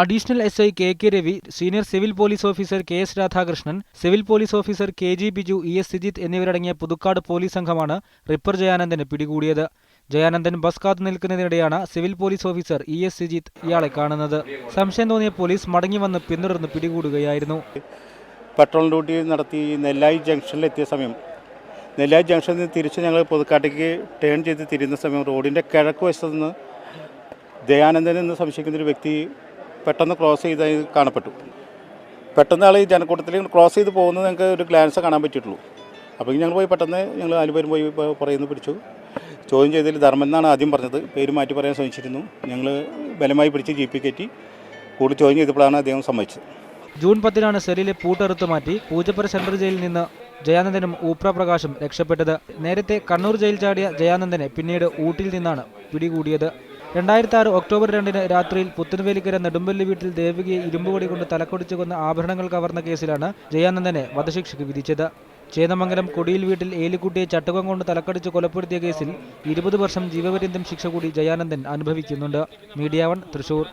Additional S I K K Ravi senior civil police officer K S Radhakrishnan civil police officer K G Biju E S Sijith എന്നിവരടങ്ങിയ Puthukkad police സംഘമാണ് ripper ജയാനന്ദന് പിടികൂടിയത്. Jayanandan bus കാത്തു നിൽക്കുന്നതിനിടെയാണ് civil police officer E S Sijith ഇയാളെ കാണുന്നത്. സംശയം തോന്നിയ police മടങ്ങി വന്ന് പിന്തുടർന്ന് പിടികൂടുകയായിരുന്നു. പെട്രോൾ ഡ്യൂട്ടി നടത്തി നെല്ലായി ജംഗ്ഷനിലെത്തിയ സമയം നെല്ലായി ജംഗ്ഷനിൽ നിന്ന് തിരിച്ച് ഞങ്ങൾ പുതുക്കാട്ടേക്ക് ടേൺ ചെയ്ത് തിരിയുന്ന സമയം റോഡിന്റെ കിഴക്ക് വശത്ത് നിന്ന് ദയാനന്ദൻ എന്ന് സംശയിക്കുന്ന ഒരു വ്യക്തി പെട്ടെന്ന് ക്രോസ് ചെയ്ത് കാണപ്പെട്ടു. പെട്ടെന്ന് ആൾ ഈ ജനക്കൂട്ടത്തിൽ ക്രോസ് ചെയ്ത് പോകുന്നത് ഞങ്ങൾക്ക് ഒരു ഗ്ലാൻസ് കാണാൻ പറ്റിയിട്ടുള്ളൂ. അപ്പോൾ ഞങ്ങൾ പോയി പെട്ടെന്ന് ഞങ്ങൾ അനുപേരും പോയി പറയുന്നു പിടിച്ചു. ചോദ്യം ചെയ്തതിൽ ധർമ്മൻ എന്നാണ് ആദ്യം പറഞ്ഞത്. പേര് മാറ്റി പറയാൻ ശ്രമിച്ചിരുന്നു. ഞങ്ങൾ ബലമായി പിടിച്ച് ജി പി കയറ്റി കൂടുതൽ ചോദ്യം ചെയ്തപ്പോഴാണ് അദ്ദേഹം സമ്മതിച്ചത്. ജൂൺ പത്തിനാണ് സെല്ലിലെ പൂട്ടെറുത്ത് മാറ്റി പൂജപ്പുര സെൻട്രൽ ജയിലിൽ നിന്ന് ജയാനന്ദനും ഊപ്ര പ്രകാശും രക്ഷപ്പെട്ടത്. നേരത്തെ കണ്ണൂർ ജയിൽ ചാടിയ ജയാനന്ദനെ പിന്നീട് ഊട്ടിയിൽ നിന്നാണ് പിടികൂടിയത്. രണ്ടായിരത്തി ആറ് ഒക്ടോബർ രണ്ടിന് രാത്രിയിൽ പുത്തൻവേലിക്കര നെടുമ്പല്ലി വീട്ടിൽ ദേവികയെ ഇരുമ്പുകൊടി കൊണ്ട് തലക്കൊടിച്ചു കൊന്ന ആഭരണങ്ങൾ കവർന്ന കേസിലാണ് ജയാനന്ദനെ വധശിക്ഷയ്ക്ക് വിധിച്ചത്. ചേന്നമംഗലം കൊടിയിൽ വീട്ടിൽ ഏലിക്കുട്ടിയെ ചട്ടുകം കൊണ്ട് തലക്കടിച്ച് കൊലപ്പെടുത്തിയ കേസിൽ ഇരുപത് വർഷം ജീവപര്യന്തം ശിക്ഷ കൂടി ജയാനന്ദൻ അനുഭവിക്കുന്നുണ്ട്. Media one Thrissur.